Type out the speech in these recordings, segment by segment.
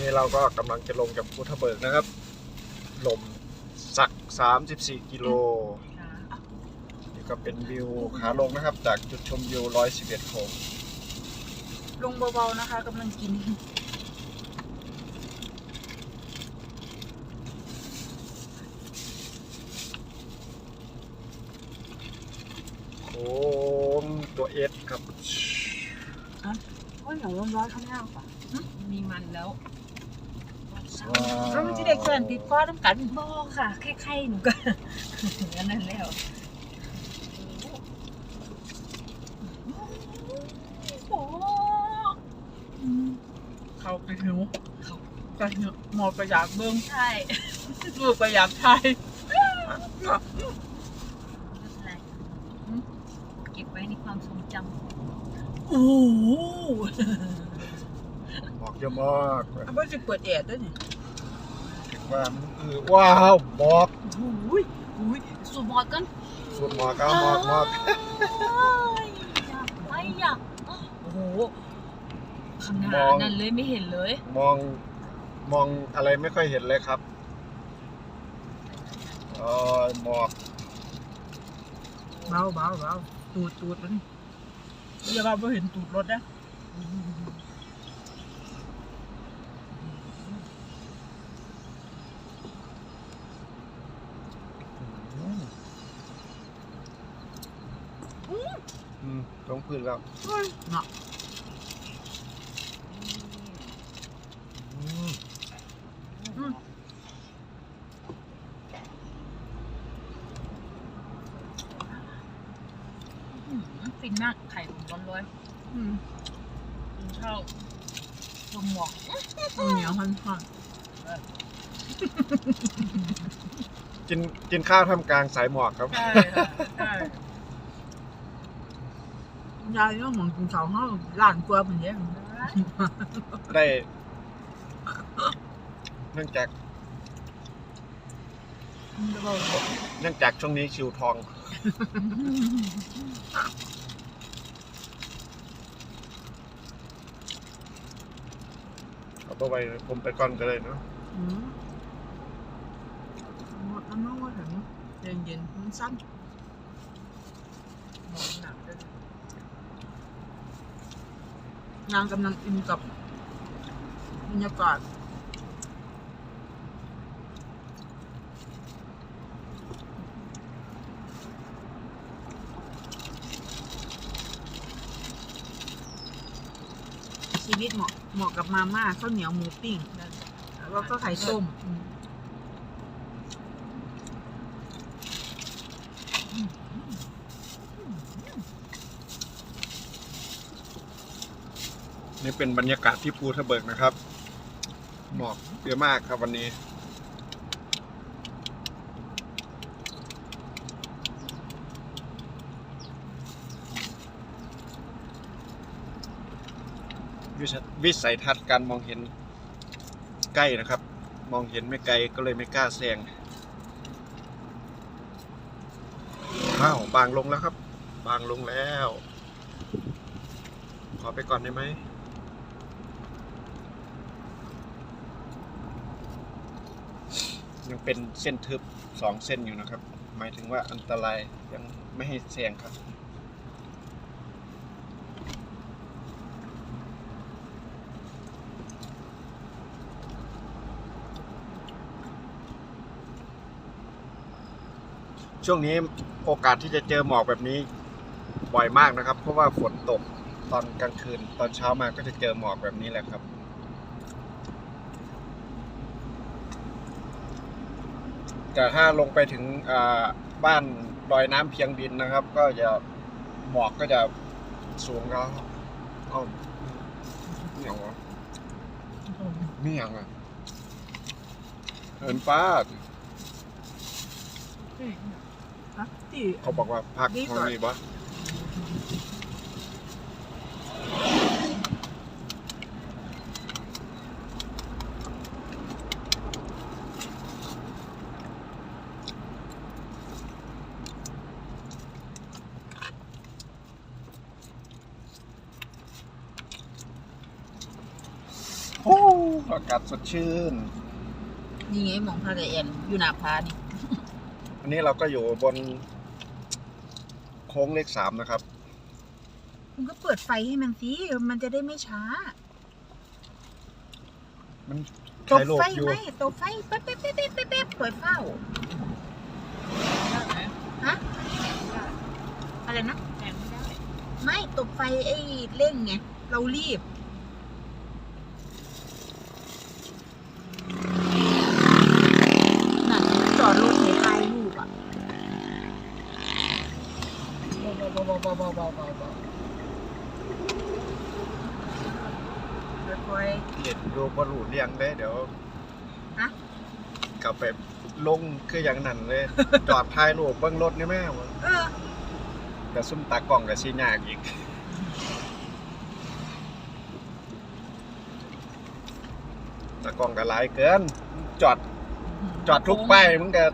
นี้เราก็กำลังจะลงจากภูทะเบิกนะครับ ลมสัก 34 กิโล นี่ก็เป็นวิวขาลงนะครับ จากจุดชมวิว 111โค้งลงเบาๆนะคะกำลังกิน โค้งตัวเอสครับโอ้ยอย่างร้อนๆข้างหน้าป่ะมีมันแล้ว แล้วมันจะได้เกินติดคอน้ำกันบอกค่ะใครๆหนูก็อันนั้นแล้วโอ้โหเขาไปหิวเขาไปหิวหมอไปอยากเบิ้งใช่ลูกไปอยากไทยไม่เป็นไรเก็บไว้ในความทรงจโอ้โหหมอกเยอะมากเอาไปจะเปิดแอร์ด้วยนี่ถึง ว่ามันคือว้าวหมอกอุ้ยอุ้ยสูบหมดกันสุดหมอกครับหมอกหมอกอยากไปอยากโอ้โหข้างหน้านั่นเลยไม่เห็นเลย มองมองอะไรไม่ค่อยเห็นเลยครับเออหมอกเบาเบาเบาตูดตูดมันอย่าว่าไม่เห็นตูดรถนะ อืมลงพื้นแล้วเนาะฟินมาก ไข่ผมร้อนอืมๆกินข้าวชมหมอกเหนียวหันหันกินกินข้าวท่ามกลางสายหมอกครับ ใช่ค่ะใช่ ยายก็เหมือนกินข้าวห้าล้านกว่าเหมือนเดิมได้ เนื่องจาก เนื่องจากช่วงนี้คิวทอง เอาตัวไปผมไปก่อนก็เลยเนาะอืมหมดแล้วเนาะถึงเย็นเย็นๆมันสั้นหมดหนักเลย นางกำลังอินกับบรรยากาศชีวิตเหมาะเหมาะกับมาม่าข้าวเหนียวหมูปิ้ง แล้วก็ไข่ต้ม นี่เป็นบรรยากาศที่ภูทะเบิกนะครับ หมอกเยอะมากครับวันนี้ วิสัยทัศน์การมองเห็นใกล้นะครับ มองเห็นไม่ไกลก็เลยไม่กล้าแซงอ้าวบางลงแล้วครับ บางลงแล้ว ขอไปก่อนได้ไหม ยัง เป็นเส้นทึบสองเส้นอยู่นะครับ หมายถึงว่าอันตรายยังไม่ให้แซงครับ ช่วงนี้โอกาสที่จะเจอหมอกแบบนี้บ่อยมากนะครับ เพราะว่าฝนตกตอนกลางคืนตอนเช้ามาก็จะเจอหมอกแบบนี้แหละครับ แต่ถ้าลงไปถึงบ้านดอยน้ำเพียงดินนะครับ ก็จะหมอกก็จะสูงแล้วเอ้านี่อย่างวะนี่อย่างอะเอินฟ้าเขาบอกว่าพักรีสห้อองนี้ปะโอ้ อากาศ สดชื่น นี่ไงมองพาไดแอนอยู่หน้าพานี่อันนี้เราก็อยู่บน โค้งเลขสามนะครับ คุณก็เปิดไฟให้มันสิมันจะได้ไม่ช้ามันตบถ่ายรูปไฟอยู่ไหมตบไฟเป๊ะเป๊ะเป๊ะเป๊ะเป๊ะเป๊ะเปิดเฝ้าฮะอะไรนะแข่งไม่ได้ไม่ตบไฟไอ้เร่งไงเรารีบ นั่นจอดรถในถ่ายรูปอะเบา เบาเบาเบาเบาเบาเบาค่อยเห็นดูบอลูเรียงได้เดี๋ยวฮะกลับไปลงคืออย่างนั้นเลย จอดถ่ายรูปเบิ้งรถนี่แม่ๆเออ แต่ซุ่มตากล้องกับซียากอีกตากล้องก็หลายเกิน จอดจอดทุกป้ายมันก็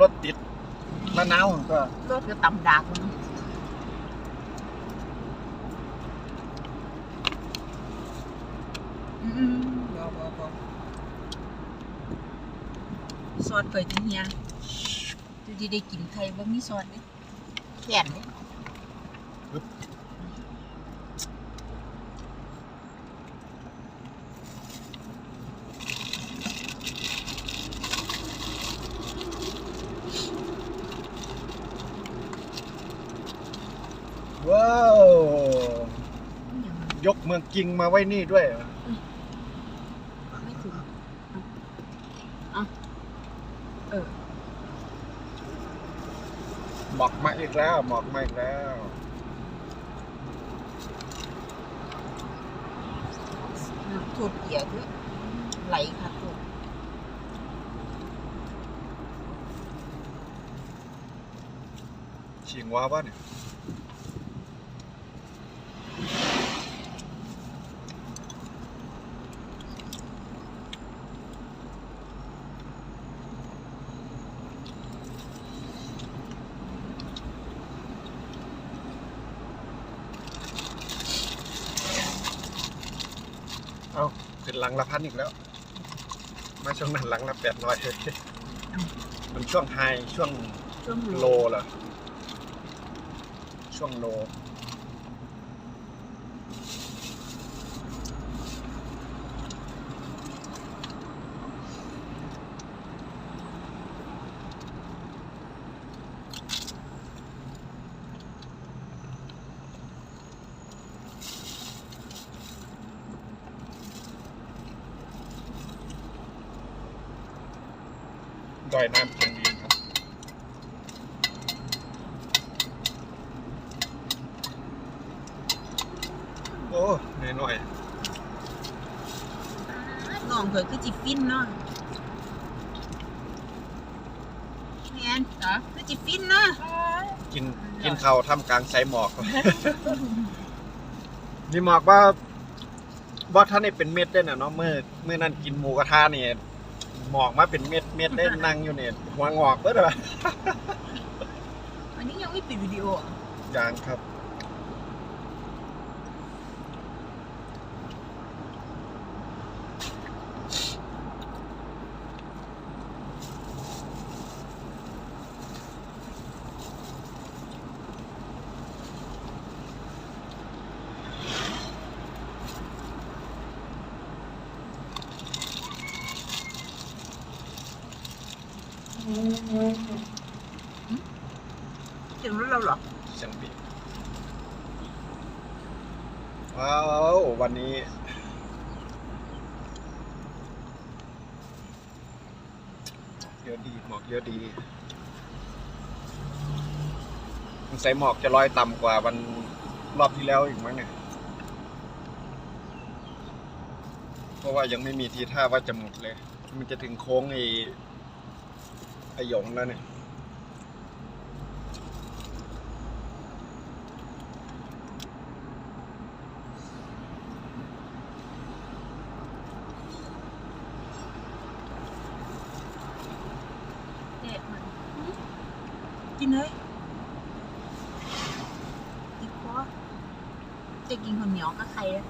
รถติดมะนาวก็ รถก็ต่ำดักมันอืมๆเบาเบาเบา ซอสเปิดจังเฮียจะได้ได้กินไข่บ่มีซอสเลยแข็งเลยว้าว ยกเมืองจริงมาไว้นี่ด้วยเหรอ ไม่ถึงอะเออ หมอกมาอีกแล้ว หมอกมาอีกแล้วโทษเกียร์ด้วยไหลค่ะโทษชิงว้าป่ะเนี่ย ลังละพันอีกแล้ว มาช่วงนั้นหลังละแปดร้อยมันช่วงไฮช่วงช่วงโลเหรอช่วงโล ดอยน้ำเพียงดีครับ โอ้หน่อยหน่อย น้องเผื่อคือจิฟินเนาะแมนเหรอคือจิฟินเนาะ ๆกินกินข้าวท่ามกลางสายหมอกนี่หมอกว่าว่าท่านนี่เป็นเม็ดได้น่ะเนาะเมื่อเมื่อนั้นกินหมูกระทะนี่หมอกมาเป็นเม็ดเม็ดได้นั่งอยู่เนี่ยหัวงอกเบิดเลยอันนี้ยังไม่ปิดวิดีโออะยางครับ ถึงรถเราเหรอ เสียงบีบว้าววันนี้ เยอะดีหมอกเยอะดีสงสัยหมอกจะลอยต่ำกว่าวันรอบที่แล้วอีกมั้งเนี่ย เพราะว่ายังไม่มีทีท่าว่าจะหมดเลย มันจะถึงโค้งไอ้ไอหยงแล้วเนี่ย เด็ดมัน กินเลยติดคอจะกินข้าวเหนียวกับไข่อะ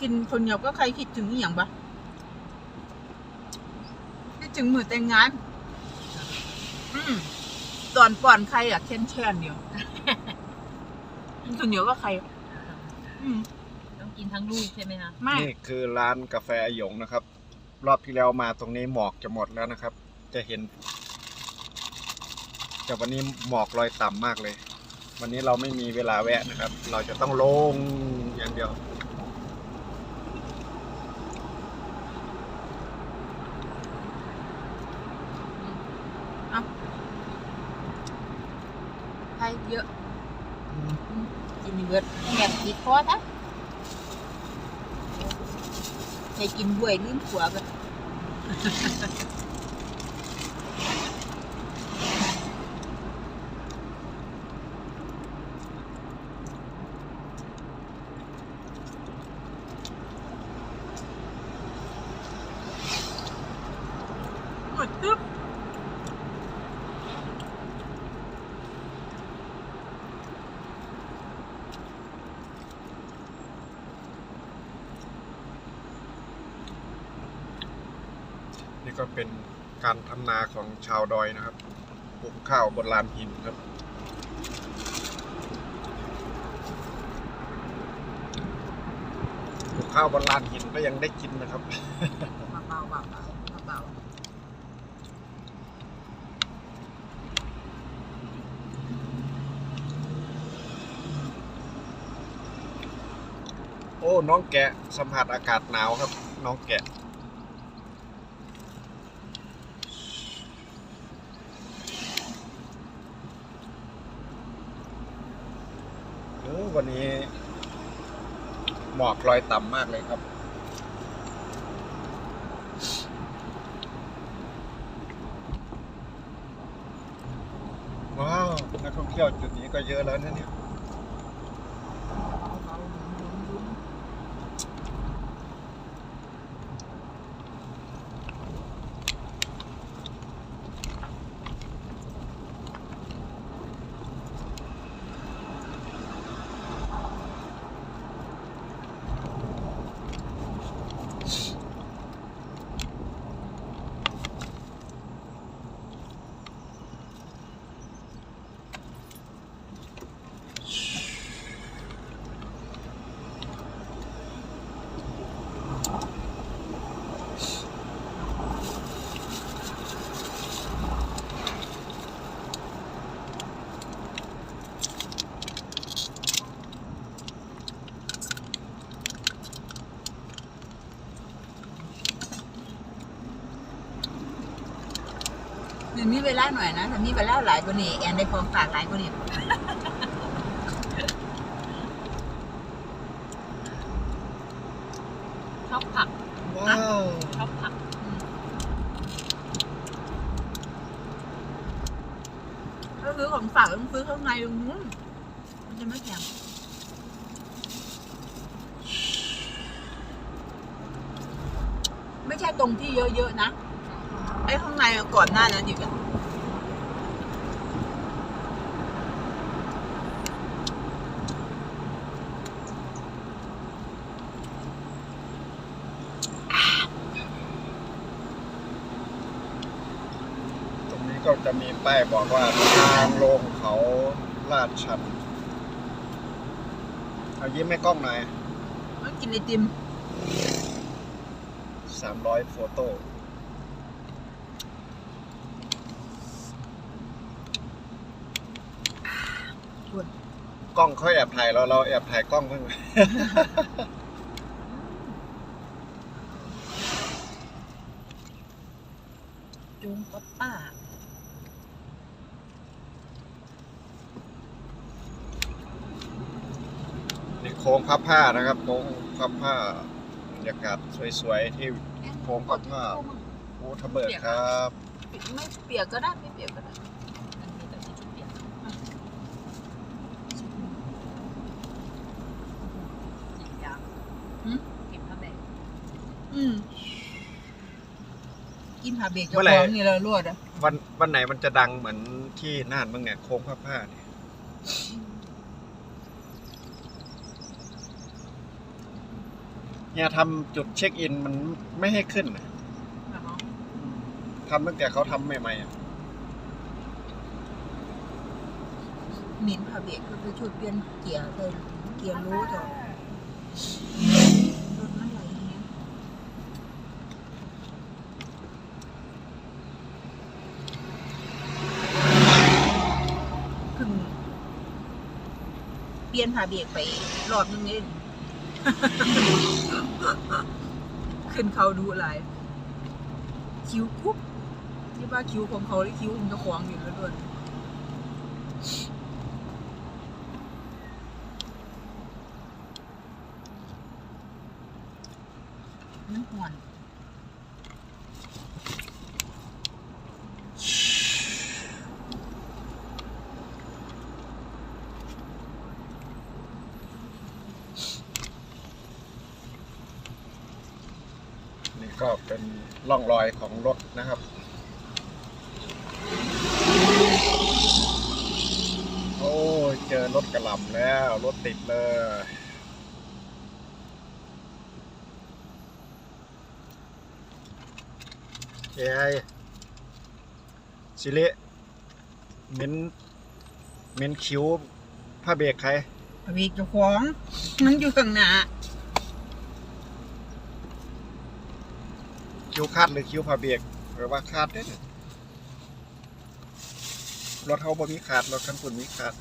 กินกินคนเดียวก็ใครคิดถึงอหย่างปะคิดถึงมือแต่งงาน อืมตอนป่อนใครอะแค้นแค้นๆเดียวกินคนเดียวก็ใคร อืมต้องกินทั้งลูกใช่ไหมคะไม่ นี่คือร้านกาแฟหยงนะครับ รอบที่แล้วมาตรงนี้หมอกจะหมดแล้วนะครับ จะเห็น แต่วันนี้หมอกลอยต่ำมากเลย วันนี้เราไม่มีเวลาแวะนะครับ เราจะต้องลงอย่างเดียว ใครเยอะกินเบิด พอบติดคอนะให้กินบวยลืมขัวไป ก็เป็นการทำนาของชาวดอยนะครับปลูกข้าวบนลานหินครับ ปลูกข้าวบนลานหินก็ยังได้กินนะครับ มาเบาเบาเบาเบาโอ้ น้องแกะสัมผัสอากาศหนาวครับ น้องแกะ วันนี้ หมอกลอยต่ำมากเลยครับ ว้าว นักท่องเที่ยวจุดนี้ก็เยอะแล้วนะเนี่ย เดี๋ยวนี้เว ลาหน่อยนะถ้ามีเวลาหลายกว่านี้แอนได้ของฝากหลายกว่านี้ชอบผักว้าวชอบผักก็คือของฝากต้องซื้อข้างในตรงนู้นมันจะไม่แข็งไม่ใช่ตรงที่เยอะๆนะไอ้ข้างในอะก่อนหน้านั้นอีกอะ ตรงนี้ก็ จะมีป้ายบอกว่าทางลงเขาลาดชัน เอายิ้มให้กล้องหน่อยมันกินไอติม300โฟโต้กล้องเขาแอบถ่ายเราเราแอบถ่ายกล้องเพิ่งจุงป๊อปป้า โค้งพับผ้านะครับโค้งพับผ้าบรรยากาศสวยๆที่โค้งพับผ้าโอ้ทะเบิดครับไม่เปียกก็ได้ไม่เปียกก็ได้มันมีแต่ที่ชุดเปียกกินยางกินผ้าแบงอืมกินผาเบรกกับของนี่เราลวดอะวันวันไหนมันจะดังเหมือนที่น่านบ้างเนี่ยโค้งพับผ้าเนี่ย เนี่ยทำจุดเช็คอินมันไม่ให้ขึ้นน่ะทำตั้งแต่เขาทำใหม่ๆอะหมินพาเบรกคือไปชุดเปลี่ยนเกียร์เลยเกียร์รู้จ้ะรถมันไหลอย่างเงี้ยเพิ่งเปลี่ยนพาเบรกไปรอบนึงเอง ขึ้นเขาดูอะไรคิ้วปุ๊บที่ว่าคิ้วของเขาหรือคิ้วของเจ้าของอยู่แล้วด้วย ก็เป็นร่องรอยของรถนะครับโอ้ยเจอรถกระหล่ำแล้วรถติดเลยเอ้ยสิริเม้นเม้นคิ้วผ้าเบรกใครพาเบรกเจ้าของมันอยู่ข้างหน้า คิ้วคาดหรือคิ้วผ่าเบรกหรือว่าคาดได้เนี่ยรถเขาบ่มีขาดรถคันปุ่นมีขาด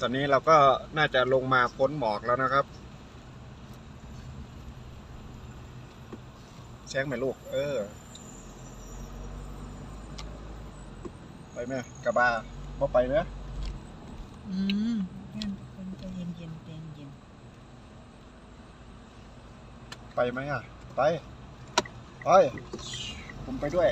ตอนนี้เราก็น่าจะลงมาพ้นหมอกแล้วนะครับแซงไหมลูก เออ ไปไหมกระบาบ่ไปเนอะอืมงั้นคนใจเย็นเย็นๆใจเย็นไปไหมอะ ไป ไป ผมไปด้วย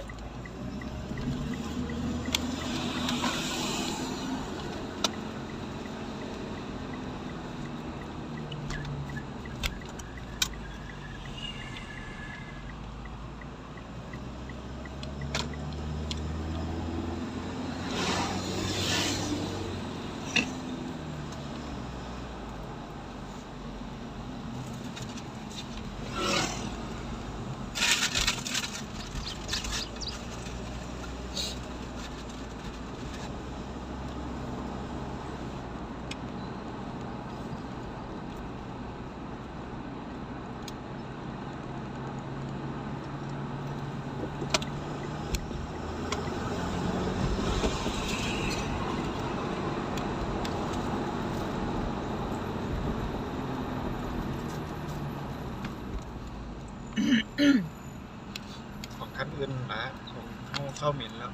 ของคันอื่นนะของ เข้าเหมินแล้ว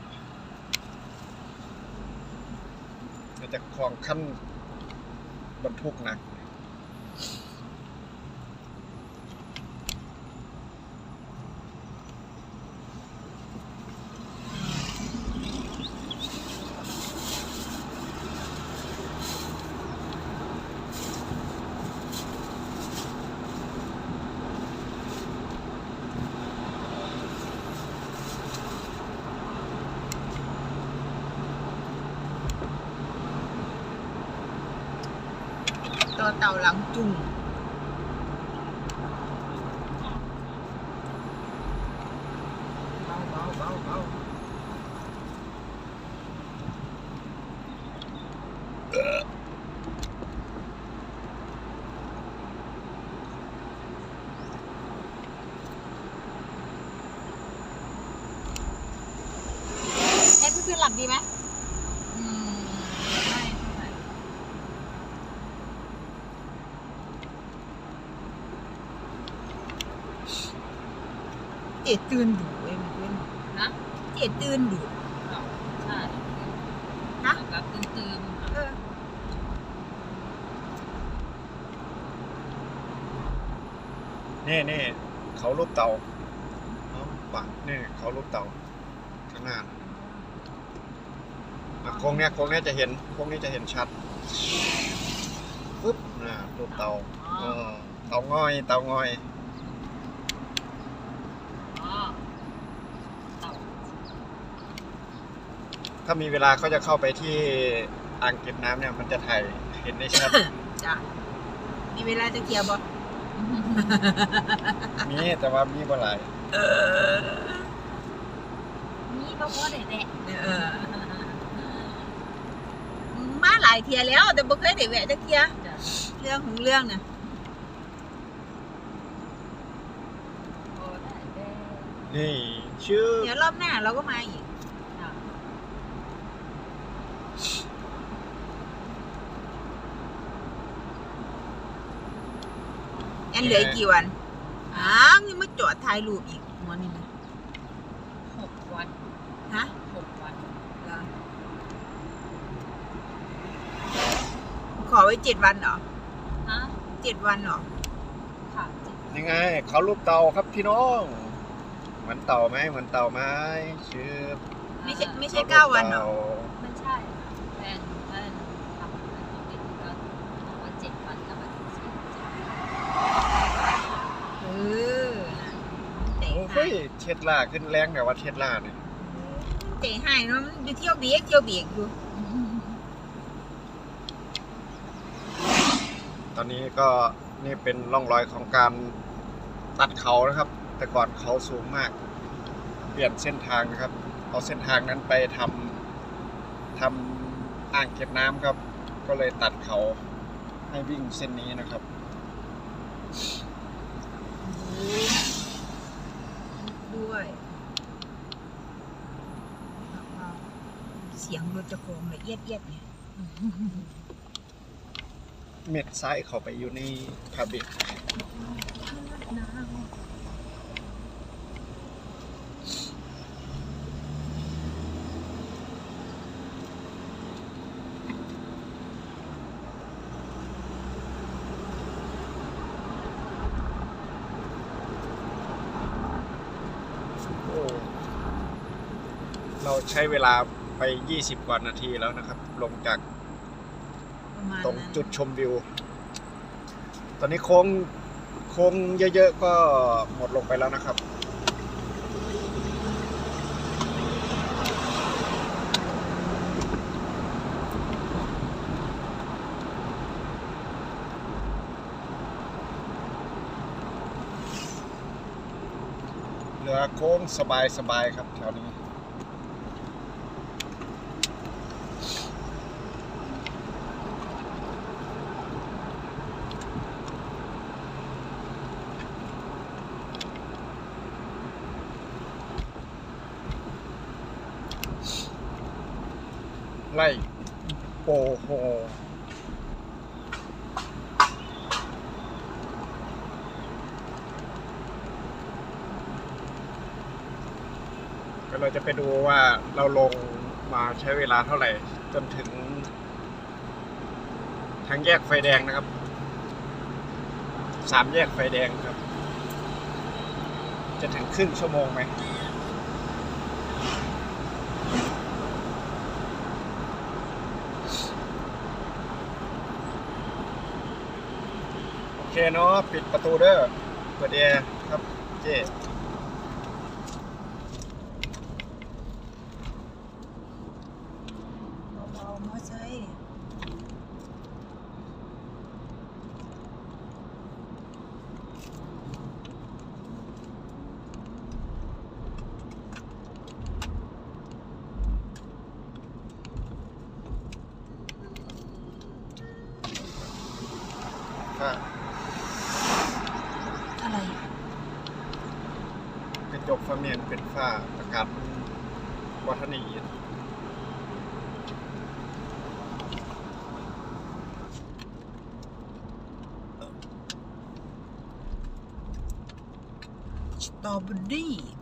มันจะของขั้นบรรทุกหนัก ๆตัวเต่าหลังจุ่งเบาเบาเบาเบาเอ๊ะเพื่อนๆหลับดีไหมอืมไม่เท่าไหร่ เจ็ดตื่นดูเว้ยมันเว้นนะเจ็ดตื่นดู ใช่ฮะ แบบตื่นเออนี่นี่เขารูปเตาเอาบังนี่เขารูปเตาข้างหน้าน่ะอะโค้งเนี้ยโค้งเนี้ยจะเห็นโค้งนี้จะเห็นชัดปุ๊บนะรูปเตาอ๋อเออเตางอย เตางอย อ๋อเต่า ถ้ามีเวลาเขาจะเข้าไปที่อ่างเก็บน้ำเนี่ยมันจะถ่ายเห็นได้ชัด จ้ะมีเวลาจะเกี่ยวบ่มีแต่ว่ามีบ่หลายเออนี่บ่พอได้แหละเออมาหลายเทียแล้ว แต่บ่เคยได้แวะจักเทียจ้ะเรื่องของเรื่องน่ะพอได้แหละนี่ชื่อเดี๋ยวรอบหน้าเราก็มาอีก จ้ะ แอนเหลืออีกกี่วัน อ้าวยังมาจอดถ่ายรูปอีกหัวนี่นะหกวันฮะหกวันเหรอขอไว้เจ็ดวันเหรอฮะเจ็ดวันเหรอค่ะจิตยังไงเขารูปเตาครับพี่น้องเหมือนเตาไหมเหมือนเตาไหมชื่อไม่ใช่ไม่ใช่เก้าวันเหรอ ไม่ใช่แฟนแฟนทำงานที่เป็นก็บอกว่าเจ็ดวันแล้วมาถึงสี่เจ็ดวัน เออเตะโอ้ให้ยเท็ดล่าขึ้นแรงแต่ว่าเท็ดล่าเนี่ยเตะให้เนาะมันอยู่เที่ยวเบียกเที่ยวเบียกอยู่ ตอนนี้ก็นี่เป็นร่องรอยของการตัดเขานะครับ แต่ก่อนเขาสูงมาก เปลี่ยนเส้นทางนะครับ เอาเส้นทางนั้นไปทำทำอ่างเก็บน้ำครับ ก็เลยตัดเขาให้วิ่งเส้นนี้นะครับ ด้วยเสียงรถจะโคมละเอียดเอียดเนี่ยเม็ดซ้ายเข้าไปอยู่ในคาเบกโอ้เรา ใช้เวลาไป 20 กว่านาทีแล้วนะครับ ลงจากประมาณตรงนั้นจุดชมวิว ตอนนี้โค้งโค้งเยอะๆก็หมดลงไปแล้วนะครับ เหลือโค้งสบายๆครับแถวนี้ ไล่โปโฮก็เราจะไปดูว่าเราลงมาใช้เวลาเท่าไหร่ จนถึง ทางแยกไฟแดงนะครับ สามแยกไฟแดงครับ จะถึงครึ่งชั่วโมงไหมโอเคเนาะปิดประตูเด้อเปิดแอร์ครับเจ๊ เบาๆมอไซค์ฝ้า อะไร กระจกฟ้าเมียนเป็นฝ้าอากาศวัฒนีด สตร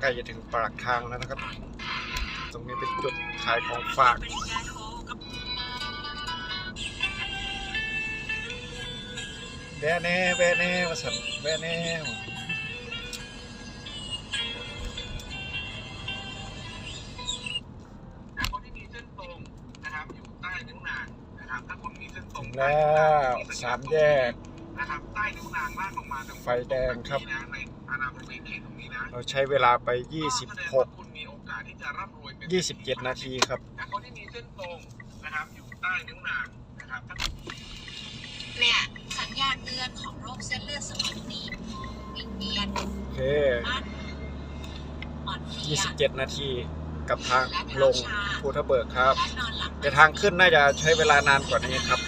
ใกล้จะถึงปากทางแล้วนะครับ ตรงนี้เป็นจุดขายของฝากปริญญาโทกับแวะแน่แวะแน่วาสันแวะแน่นะคนที่มีเส้นตรงนะครับอยู่ใต้นิ้วนางนะครับถ้าคุณมีเส้นตรถึงงแล้วสามแยกนะครับใต้นิ้วนางลากลงมาตรงไฟแดงครับ เวณเขตตรงนี้นะเราใช้เวลาไปก็แสดงว่าคุณมีโอกาสที่จะร่ำรวยเป็น26 27 นาทีครับนะคนที่มีเส้นตรงนะครับอยู่ใต้นิ้วนางนะครับถ้าเนี่ยสัญญาณเตือนของโรคเส้นเลือดสมองตีบวิงเวียนโอเคมันอ่อนเพลีย27 นาทีกับทางลงภูทะเบิกครับและนอนหลับ แต่ทางขึ้นน่าจะใช้เวลานานกว่านี้ครับ